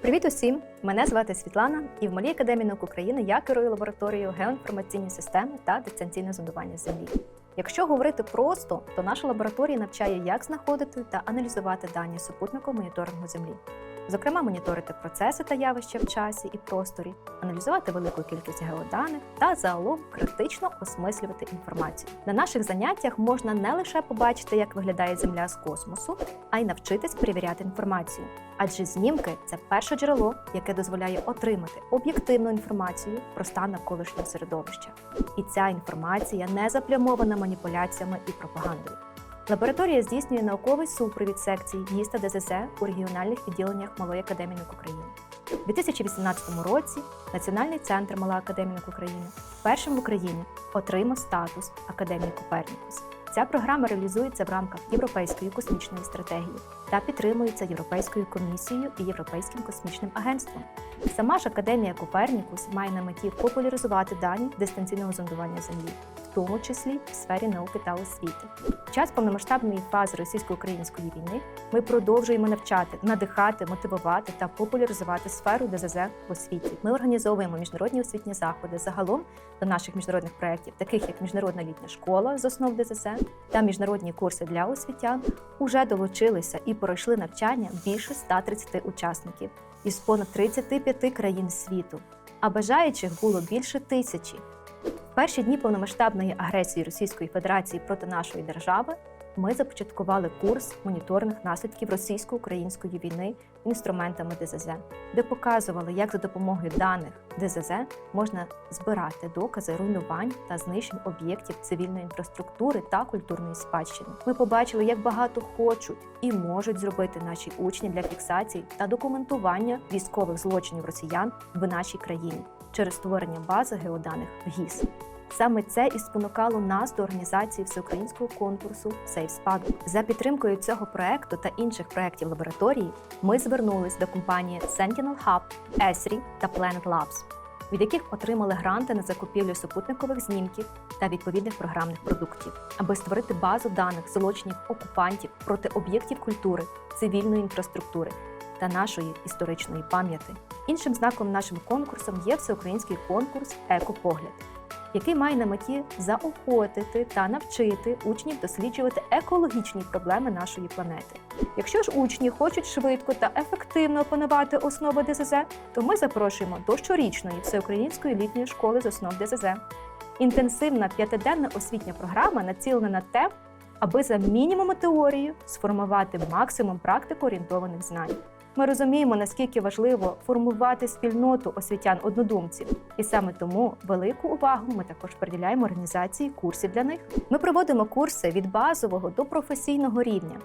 Привіт усім! Мене звати Світлана, і в Малій академії наук України я керую лабораторією геоінформаційні системи та дистанційне зондування землі. Якщо говорити просто, то наша лабораторія навчає, як знаходити та аналізувати дані супутникового моніторингу землі. Зокрема, моніторити процеси та явища в часі і просторі, аналізувати велику кількість геоданих та загалом критично осмислювати інформацію. На наших заняттях можна не лише побачити, як виглядає Земля з космосу, а й навчитись перевіряти інформацію. Адже знімки це перше джерело, яке дозволяє отримати об'єктивну інформацію про стан навколишнього середовища. І ця інформація не заплямована маніпуляціями і пропагандою. Лабораторія здійснює науковий супровід секцій ГІС та ДЗЗ у регіональних відділеннях Малої академії наук України. У 2018 році Національний центр Мала академія України першим в Україні отримав статус Академії Копернікус. Ця програма реалізується в рамках Європейської космічної стратегії та підтримується Європейською комісією і Європейським космічним агентством. Сама ж Академія Копернікус має на меті популяризувати дані дистанційного зондування Землі, в тому числі в сфері науки та освіти. В час повномасштабної фази російсько-української війни ми продовжуємо навчати, надихати, мотивувати та популяризувати сферу ДЗЗ в освіті. Ми організовуємо міжнародні освітні заходи загалом до наших міжнародних проєктів, таких як Міжнародна літня школа з основ ДЗЗ та міжнародні курси для освітян, уже долучилися і пройшли навчання більше 130 учасників із понад 35 країн світу, а бажаючих було більше тисячі. В перші дні повномасштабної агресії Російської Федерації проти нашої держави ми започаткували курс моніторних наслідків російсько-української війни інструментами ДЗЗ, де показували, як за допомогою даних ДЗЗ можна збирати докази руйнувань та знищень об'єктів цивільної інфраструктури та культурної спадщини. Ми побачили, як багато хочуть і можуть зробити наші учні для фіксації та документування військових злочинів росіян в нашій країні через створення бази геоданих в ГІС. Саме це і спонукало нас до організації всеукраїнського конкурсу «Сейф спадок. За підтримкою цього проекту та інших проєктів лабораторії ми звернулись до компанії Sentinel Hub, ESRI та Planet Labs, від яких отримали гранти на закупівлю супутникових знімків та відповідних програмних продуктів, аби створити базу даних злочинів окупантів проти об'єктів культури, цивільної інфраструктури та нашої історичної пам'яті. Іншим знаком нашим конкурсом є всеукраїнський конкурс Екопогляд який має на меті заохотити та навчити учнів досліджувати екологічні проблеми нашої планети. Якщо ж учні хочуть швидко та ефективно опанувати основи ДЗЗ, то ми запрошуємо до щорічної всеукраїнської літньої школи з основ ДЗЗ. Інтенсивна п'ятиденна освітня програма націлена на те, аби за мінімумом теорії сформувати максимум практико орієнтованих знань. Ми розуміємо, наскільки важливо формувати спільноту освітян-однодумців, і саме тому велику увагу ми також приділяємо організації курсів для них. Ми проводимо курси від базового до професійного рівня.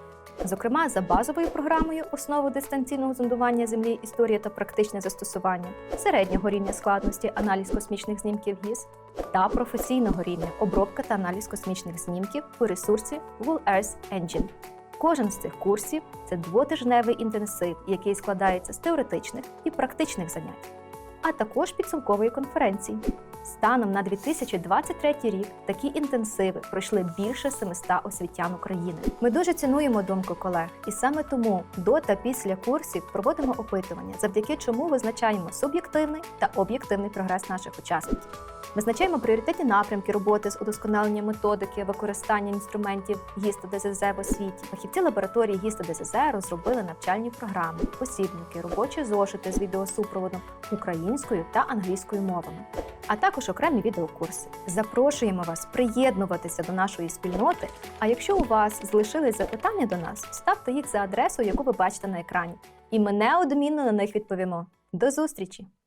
Зокрема, за базовою програмою основи дистанційного зондування землі, історія та практичне застосування, середнього рівня складності, аналіз космічних знімків ГІС та професійного рівня обробка та аналіз космічних знімків у ресурсі Google Earth Engine. Кожен з цих курсів це двотижневий інтенсив, який складається з теоретичних і практичних занять, а також підсумкової конференції. Станом на 2023 рік такі інтенсиви пройшли більше 700 освітян України. Ми дуже цінуємо думку колег, і саме тому до та після курсів проводимо опитування, завдяки чому визначаємо суб'єктивний та об'єктивний прогрес наших учасників. Визначаємо пріоритетні напрямки роботи з удосконалення методики, використання інструментів ГІС та ДЗЗ в освіті. Фахівці лабораторії ГІС та ДЗЗ розробили навчальні програми, посібники, робочі зошити з відеосупроводом українською та англійською мовами, а також окремі відеокурси. Запрошуємо вас приєднуватися до нашої спільноти. А якщо у вас залишились запитання до нас, ставте їх за адресою, яку ви бачите на екрані, і ми неодмінно на них відповімо. До зустрічі!